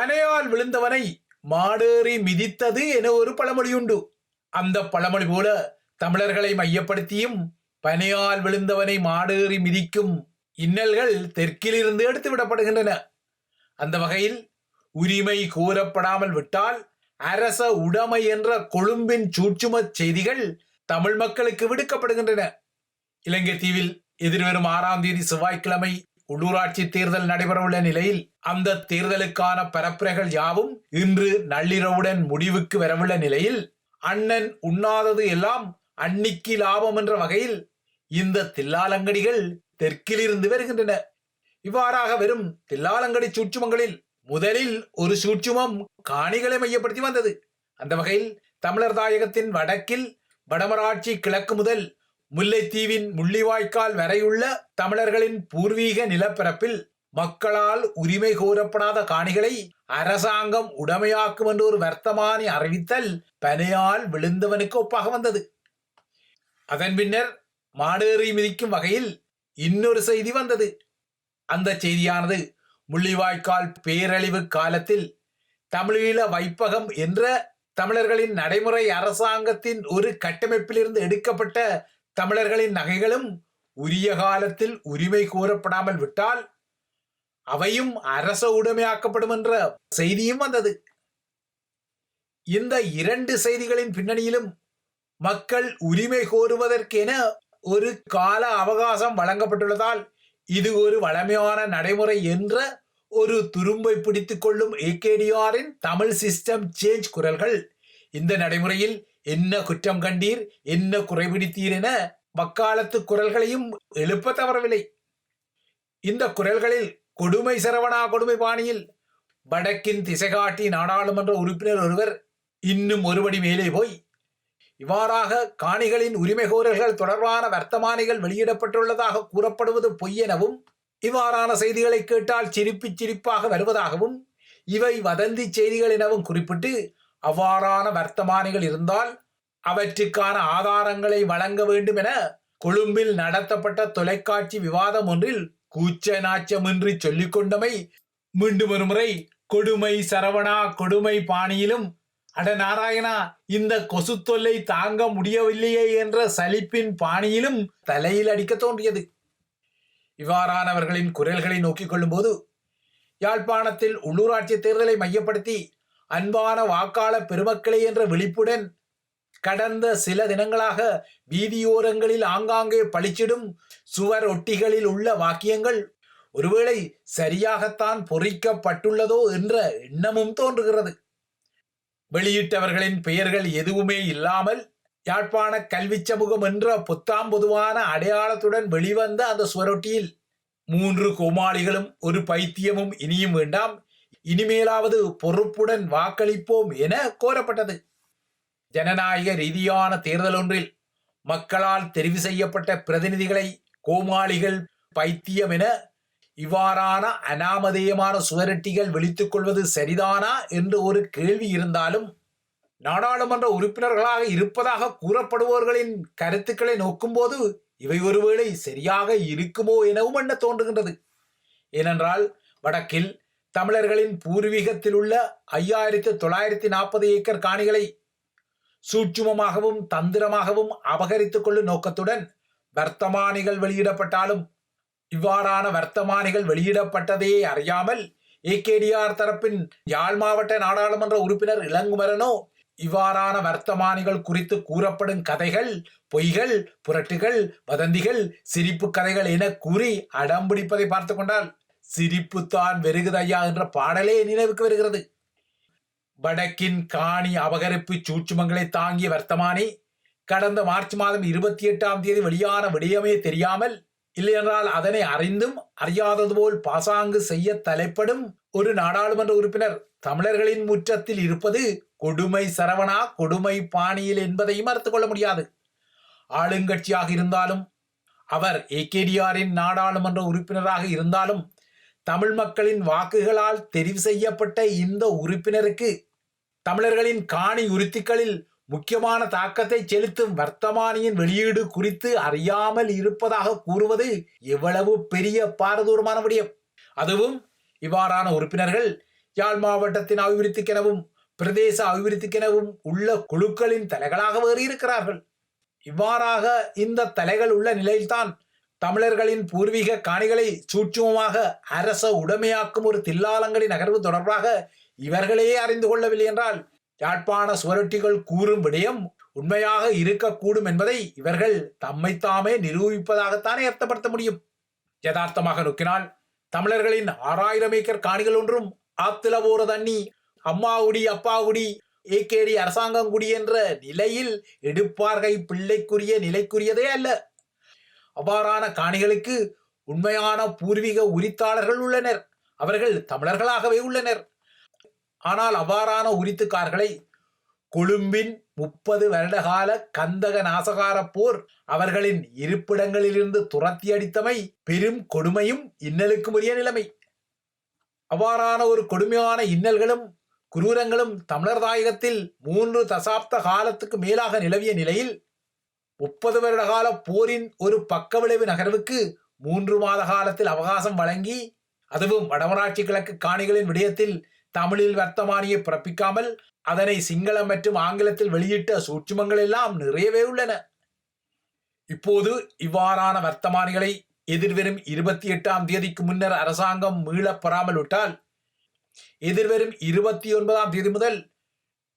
பனையால் விழுந்தவனை மாடேறி மிதித்தது என ஒரு பழமொழியுண்டு. அந்த பழமொழி போல தமிழர்களை மையப்படுத்தியும் பனையால் விழுந்தவனை மாடேறி மிதிக்கும் இன்னல்கள் தெற்கிலிருந்து எடுத்து விடப்படுகின்றன அந்த வகையில் உரிமை கூறப்படாமல் விட்டால் அரச உடைமை என்ற கொழும்பின் சூட்சும செய்திகள் தமிழ் மக்களுக்கு விடுக்கப்படுகின்றன. இலங்கை தீவில் எதிர்வரும் ஆறாம் தேதி செவ்வாய்க்கிழமை உள்ளூராட்சி தேர்தல் நடைபெறவுள்ள நிலையில் அந்த தேர்தலுக்கான பரப்புரைகள் யாவும் இன்று நள்ளிரவுடன் முடிவுக்கு வரவுள்ள நிலையில் அண்ணன் உண்ணாதது எல்லாம் அன்னிக்கு லாபம் என்ற வகையில் இந்த தில்லாலங்கடிகள் தெற்கிலிருந்து வருகின்றன. இவ்வாறாக வெறும் தில்லாலங்கடி சூட்சுமங்களில் முதலில் ஒரு சூட்சுமம் காணிகளை மையப்படுத்தி வந்தது. அந்த வகையில் தமிழர் தாயகத்தின் வடக்கில் வடமராட்சி கிழக்கு முதல் முல்லைத்தீவின் முள்ளிவாய்க்கால் வரையுள்ள தமிழர்களின் பூர்வீக நிலப்பரப்பில் மக்களால் உரிமை கோரப்படாத காணிகளை அரசாங்கம் உடமையாக்கும் என்று ஒரு வர்த்தமானி அறிவித்தல் பனையால் விழுந்தவனுக்கு ஒப்பாக வந்தது. அதன் பின்னர் மாடேறி மிதிக்கும் வகையில் இன்னொரு செய்தி வந்தது. அந்த செய்தியானது முள்ளிவாய்க்கால் பேரழிவு காலத்தில் தமிழீழ வைப்பகம் என்ற தமிழர்களின் நடைமுறை அரசாங்கத்தின் ஒரு கட்டமைப்பிலிருந்து எடுக்கப்பட்ட தமிழர்களின் நகைகளும் உரிய காலத்தில் உரிமை கோரப்படாமல் விட்டால் அவையும் அரச உடைமையாக்கப்படும் என்ற செய்தியும் வந்தது. இந்த இரண்டு செய்திகளின் பின்னணியிலும் மக்கள் உரிமை கோருவதற்கென ஒரு கால அவகாசம் வழங்கப்பட்டுள்ளதால் இது ஒரு வளமையான நடைமுறை என்ற ஒரு துரும்பை பிடித்துக் கொள்ளும் ஏகேடிஆரின் தமிழ் சிஸ்டம் சேஞ்ச் குரல்கள் இந்த நடைமுறையில் என்ன குற்றம் கண்டீர்? என்ன குறைபிடித்தீர் என வக்காலத்து குரல்களையும் எழுப்ப தவறவில்லை. இந்த குரல்களில் கொடுமை சரவணா கொடுமை பாணியில் வடக்கின் திசைகாட்டி நாடாளுமன்ற உறுப்பினர் ஒருவர் இன்னும் ஒருபடி மேலே போய் இவ்வாறாக காணிகளின் உரிமை கோரல்கள் தொடர்பான வர்த்தமானிகள் வெளியிடப்பட்டுள்ளதாக கூறப்படுவது பொய்யெனவும் இவ்வாறான செய்திகளை கேட்டால் சிரிப்பு சிரிப்பாக வருவதாகவும் இவை வதந்தி செய்திகள் எனவும் குறிப்பிட்டு அவ்வாறான வர்த்தமானிகள் இருந்தால் அவற்றுக்கான ஆதாரங்களை வழங்க வேண்டும் என கொழும்பில் நடத்தப்பட்ட தொலைக்காட்சி விவாதம் ஒன்றில் கூச்ச நாச்சமின்றி சொல்லிக் கொண்டமை மீண்டும் ஒருமுறை கொடுமை சரவணா கொடுமை பாணியிலும் அட நாராயணா இந்த கொசு தொல்லை தாங்க முடியவில்லையே என்ற சலிப்பின் பாணியிலும் தலையில் அடிக்க தோன்றியது. இவ்வாறானவர்களின் குரல்களை நோக்கிக் கொள்ளும்போது யாழ்ப்பாணத்தில் உள்ளூராட்சி தேர்தலை மையப்படுத்தி அன்பான வாக்காளர் பெருமக்களே என்ற விழிப்புடன் கடந்த சில தினங்களாக வீதியோரங்களில் ஆங்காங்கே பளிச்சிடும் சுவர் ஒட்டிகளில் உள்ள வாக்கியங்கள் ஒருவேளை சரியாகத்தான் பொறிக்கப்பட்டுள்ளதோ என்ற எண்ணமும் தோன்றுகிறது. வெளியிட்டவர்களின் பெயர்கள் எதுவுமே இல்லாமல் யாழ்ப்பாண கல்வி சமூகம் என்ற புத்தாம் பொதுவான அடையாளத்துடன் வெளிவந்த அந்த சுவரொட்டியில் மூன்று கோமாளிகளும் ஒரு பைத்தியமும் இனியும் வேண்டாம். இனிமேலாவது பொறுப்புடன் வாக்களிப்போம் என கோரப்பட்டது. ஜனநாயக ரீதியான தேர்தல் ஒன்றில் மக்களால் தெரிவு செய்யப்பட்ட பிரதிநிதிகளை கோமாளிகள் பைத்தியம் என இவ்வாறான அனாமதேயமான சுவரட்டிகள் விழித்துக் கொள்வது சரிதானா என்று ஒரு கேள்வி இருந்தாலும் நாடாளுமன்ற உறுப்பினர்களாக இருப்பதாக கூறப்படுபவர்களின் கருத்துக்களை நோக்கும்போது இவை ஒருவேளை சரியாக இருக்குமோ எனவும் எண்ண தோன்றுகின்றது. ஏனென்றால் வடக்கில் தமிழர்களின் பூர்வீகத்தில் உள்ள ஐயாயிரத்து தொள்ளாயிரத்தி நாற்பது ஏக்கர் காணிகளை சூட்சுமமாகவும் தந்திரமாகவும் அபகரித்துக் கொள்ளும் நோக்கத்துடன் வர்த்தமானிகள் வெளியிடப்பட்டாலும் இவ்வாறான வர்த்தமானிகள் வெளியிடப்பட்டதையே அறியாமல் ஏகேடிஆர் தரப்பின் யாழ் மாவட்ட நாடாளுமன்ற உறுப்பினர் இளங்குமரனோ இவ்வாறான வர்த்தமானிகள் குறித்து கூறப்படும் கதைகள் பொய்கள் புரட்டுகள் வதந்திகள் சிரிப்பு கதைகள் என கூறி அடம்பிடிப்பதை பார்த்து கொண்டால் சிரிப்புத்தான் வெறுகுதையா என்ற பாடலே நினைவுக்கு வருகிறது. வடக்கின் காணி அபகரிப்பு சூட்சுமங்களை தாங்கிய வர்த்தமானி கடந்த மார்ச் மாதம் இருபத்தி எட்டாம் தேதி வெளியான விடயமே தெரியாமல் இல்லையென்றால் அதனை அறிந்தும் அறியாதது போல் பாசாங்கு செய்ய தலைப்படும் ஒரு நாடாளுமன்ற உறுப்பினர் தமிழர்களின் முற்றத்தில் இருப்பது கொடுமை சரவணா கொடுமை பாணியில் என்பதையும் மறுத்துக் கொள்ள முடியாது. ஆளுங்கட்சியாக இருந்தாலும் அவர் ஏகேடிஆரின் நாடாளுமன்ற உறுப்பினராக இருந்தாலும் தமிழ் மக்களின் வாக்குகளால் தெரிவு செய்யப்பட்ட இந்த உறுப்பினருக்கு தமிழர்களின் காணி உறுத்திகளில் முக்கியமான தாக்கத்தை செலுத்தும் வர்த்தமானியின் வெளியீடு குறித்து அறியாமல் இருப்பதாக கூறுவது எவ்வளவு பெரிய பாரதூரமான விடயம் அதுவும் இவ்வாறான உறுப்பினர்கள் யாழ் மாவட்டத்தின் அபிவிருத்திக்கெனவும் பிரதேச அபிவிருத்திக்கெனவும் உள்ள குழுக்களின் தலைகளாக வேறு இருக்கிறார்கள் இவ்வாறாக இந்த தலைகள் உள்ள நிலையில்தான் தமிழர்களின் பூர்வீக காணிகளை சூட்சுமமாக அரச உடைமையாக்கும் ஒரு தில்லாலங்கடி நகர்வு தொடர்பாக இவர்களையே அறிந்து கொள்ளவில்லை என்றால் யாழ்ப்பாண சுவரொட்டிகள் கூறும் விடயம் உண்மையாக இருக்கக்கூடும் என்பதை இவர்கள் தம்மைத்தாமே நிரூபிப்பதாகத்தானே அர்த்தப்படுத்த முடியும். யதார்த்தமாக நோக்கினால் தமிழர்களின் ஆறாயிரம் ஏக்கர் காணிகள் ஒன்றும் ஆத்தில போற தண்ணி அம்மாவுடி அப்பாகுடி ஏகேடி அரசாங்கங்குடி என்ற நிலையில் எடுப்பார்கை பிள்ளைக்குரிய நிலைக்குரியதே அல்ல. அவ்வாறான காணிகளுக்கு உண்மையான பூர்வீக உரித்தாளர்கள் உள்ளனர். அவர்கள் தமிழர்களாகவே உள்ளனர். ஆனால் அவ்வாறான உரித்துக்காரர்களை கொழும்பின் முப்பது வருடகால கந்தக நாசகார போர் அவர்களின் இருப்பிடங்களிலிருந்து துரத்தி அடித்தமை பெரும் கொடுமையும் இன்னலுக்கும் உரிய நிலைமை. அவ்வாறான ஒரு கொடுமையான இன்னல்களும் குரூரங்களும் தமிழர் தாயகத்தில் மூன்று தசாப்த காலத்துக்கு மேலாக நிலவிய நிலையில் முப்பது வருட கால போரின் ஒரு பக்கவிளைவு நகர்வுக்கு மூன்று மாத காலத்தில் அவகாசம் வழங்கி அதுவும் வடமராட்சி கிழக்கு காணிகளின் விடயத்தில் தமிழில் வர்த்தமானியை பிறப்பிக்காமல் அதனை சிங்களம் மற்றும் ஆங்கிலத்தில் வெளியிட்ட சூட்சுமங்கள் எல்லாம் நிறையவே உள்ளன. இப்போது இவ்வாறான வர்த்தமானிகளை எதிர்வரும் இருபத்தி எட்டாம் தேதிக்கு முன்னர் அரசாங்கம் மீளப் பெறாமல் விட்டால் எதிர்வரும் இருபத்தி ஒன்பதாம் தேதி முதல்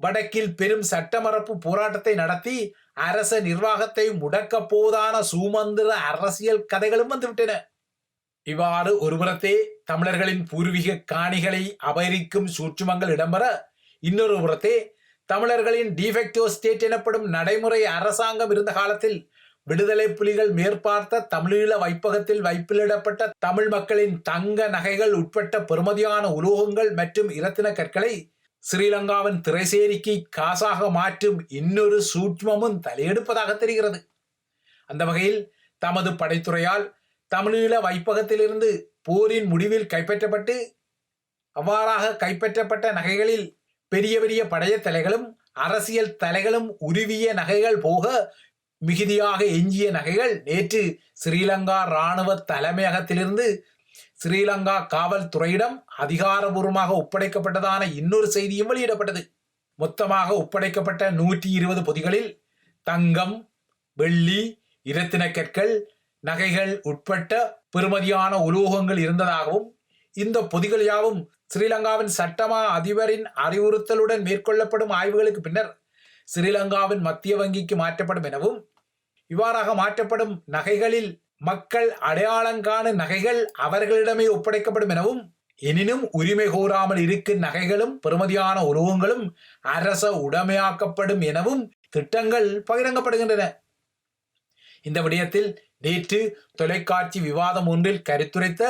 வடக்கில் பெரும் சட்டமரப்பு போராட்டத்தை நடத்தி அரச நிர்வாகத்தை முடக்கப் போதான சூமந்திர அரசியல் கதைகளும் வந்துவிட்டன. இவ்வாறு ஒருபுறத்தே தமிழர்களின் பூர்வீக காணிகளை அபகரிக்கும் சூட்சுமங்கள் இடம்பெற இன்னொரு புறத்தே தமிழர்களின் டிஃபெக்டோ ஸ்டேட் எனப்படும் நடைமுறை அரசாங்கம் இருந்த காலத்தில் விடுதலை புலிகள் மேற்பார்த்த தமிழீழ வைப்பகத்தில் வைப்பிலிடப்பட்ட தமிழ் மக்களின் தங்க நகைகள் உட்பட்ட பெருமதியான உலோகங்கள் மற்றும் இரத்தின கற்களை ஸ்ரீலங்காவின் திரைசேரிக்கு காசாக மாற்றும் இன்னொரு சூட்சமும் தலையெடுப்பதாக தெரிகிறது. அந்த வகையில் தமது படைத்துறையால் தமிழீழ வைப்பகத்திலிருந்து போரின் முடிவில் கைப்பற்றப்பட்டு அவ்வாறாக கைப்பற்றப்பட்ட நகைகளில் பெரிய பெரிய படைய தலைகளும் அரசியல் தலைகளும் உருவிய நகைகள் போக மிகுதியாக எஞ்சிய நகைகள் நேற்று ஸ்ரீலங்கா இராணுவ தலைமையகத்திலிருந்து ஸ்ரீலங்கா காவல்துறையிடம் அதிகாரபூர்வமாக ஒப்படைக்கப்பட்டதான இன்னொரு செய்தியும் வெளியிடப்பட்டது. மொத்தமாக ஒப்படைக்கப்பட்ட நூற்றி இருபது பொதிகளில் தங்கம் வெள்ளி இரத்தின கற்கள் நகைகள் உட்பட்ட பெறுமதியான உலோகங்கள் இருந்ததாகவும் இந்த பொதிகள் யாவும் ஸ்ரீலங்காவின் சட்டமா அதிபரின் அறிவுறுத்தலுடன் மேற்கொள்ளப்படும் ஆய்வுகளுக்கு பின்னர் ஸ்ரீலங்காவின் மத்திய வங்கிக்கு மாற்றப்படும் எனவும் இவ்வாறாக மாற்றப்படும் நகைகளில் மக்கள் அடையாளங்கான நகைகள் அவர்களிடமே ஒப்படைக்கப்படும் எனவும் எனினும் உரிமை கோராமல் இருக்கும் நகைகளும் பெறுமதியான உருவங்களும் அரச உடைமையாக்கப்படும் எனவும் திட்டங்கள் பகிரங்கப்படுகின்றன. இந்த விடயத்தில் நேற்று தொலைக்காட்சி விவாதம் ஒன்றில் கருத்துரைத்த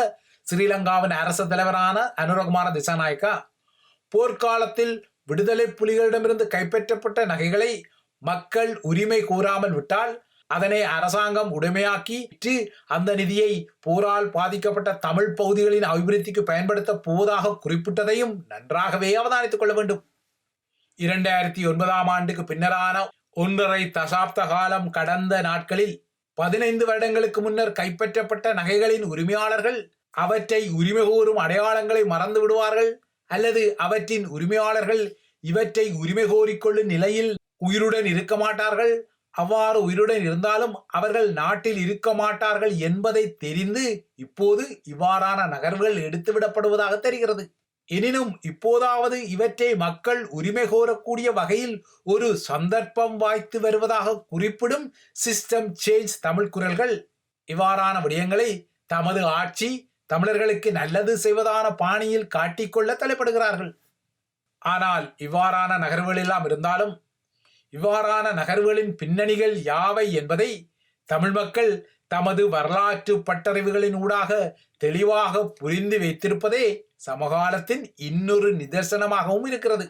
ஸ்ரீலங்காவின் அரச தலைவரான அனுரகுமார திசாநாயக்கா போர்க்காலத்தில் விடுதலை புலிகளிடமிருந்து கைப்பற்றப்பட்ட நகைகளை மக்கள் உரிமை கூறாமல் விட்டால் அதனை அரசாங்கம் உடைமையாக்கி விற்று அந்த நிதியை போரால் பாதிக்கப்பட்ட தமிழ் பகுதிகளின் அபிவிருத்திக்கு பயன்படுத்த போவதாக குறிப்பிட்டதையும் நன்றாகவே அவதானித்துக் கொள்ள வேண்டும். இரண்டாயிரத்தி ஒன்பதாம் ஆண்டுக்கு பின்னரான ஒன்றரை தசாப்த காலம் கடந்த நாட்களில் பதினைந்து வருடங்களுக்கு முன்னர் கைப்பற்றப்பட்ட நகைகளின் உரிமையாளர்கள் அவற்றை உரிமை கோரும் அடையாளங்களை மறந்து விடுவார்கள் அல்லது அவற்றின் உரிமையாளர்கள் இவற்றை உரிமை கோரிக்கொள்ளும் நிலையில் உயிருடன் இருக்க மாட்டார்கள். அவ்வாறு உயிருடன் இருந்தாலும் அவர்கள் நாட்டில் இருக்க மாட்டார்கள் என்பதை தெரிந்து இப்போது இவ்வாறான நகர்வுகள் எடுத்துவிடப்படுவதாக தெரிகிறது. எனினும் இப்போதாவது இவற்றை மக்கள் உரிமை கோரக்கூடிய வகையில் ஒரு சந்தர்ப்பம் வாய்த்து வருவதாக குறிப்பிடும் சிஸ்டம் சேஞ்ச் தமிழ் குரல்கள். இவ்வாறான விடயங்களை தமது ஆட்சி தமிழர்களுக்கு நல்லது செய்வதான பாணியில் காட்டிக்கொள்ள தலைப்படுகிறார்கள். ஆனால் இவ்வாறான நகர்வுகள் எல்லாம் இருந்தாலும் இவ்வாறான நகர்வுகளின் பின்னணிகள் யாவை என்பதை தமிழ் மக்கள் தமது வரலாற்று பட்டறிவுகளின் ஊடாக தெளிவாக புரிந்து வைத்திருப்பதே சமகாலத்தின் இன்னொரு நிதர்சனமாகவும் இருக்கிறது.